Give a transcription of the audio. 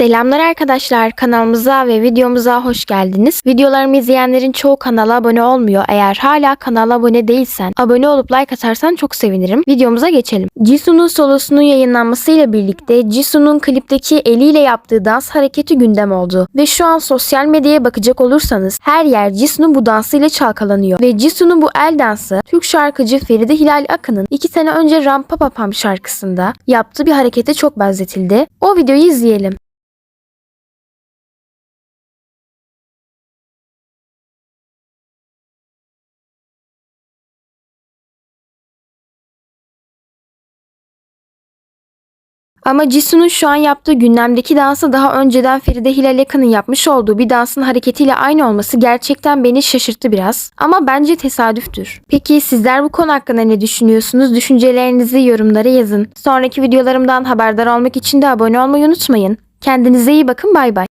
Selamlar arkadaşlar kanalımıza ve videomuza hoş geldiniz. Videolarımı izleyenlerin çoğu kanala abone olmuyor. Eğer hala kanala abone değilsen abone olup like atarsan çok sevinirim. Videomuza geçelim. Jisoo'nun solosunun yayınlanmasıyla birlikte Jisoo'nun klipteki eliyle yaptığı dans hareketi gündem oldu. Ve şu an sosyal medyaya bakacak olursanız her yer Jisoo'nun bu dansıyla çalkalanıyor. Ve Jisoo'nun bu el dansı Türk şarkıcı Feride Hilal Akın'ın 2 sene önce Rampa Papam şarkısında yaptığı bir harekete çok benzetildi. O videoyu izleyelim. Ama Jisoo'nun şu an yaptığı gündemdeki dansı daha önceden Feride Hilal Akan'ın yapmış olduğu bir dansın hareketiyle aynı olması gerçekten beni şaşırttı biraz. Ama bence tesadüftür. Peki sizler bu konu hakkında ne düşünüyorsunuz? Düşüncelerinizi yorumlara yazın. Sonraki videolarımdan haberdar olmak için de abone olmayı unutmayın. Kendinize iyi bakın bay bay.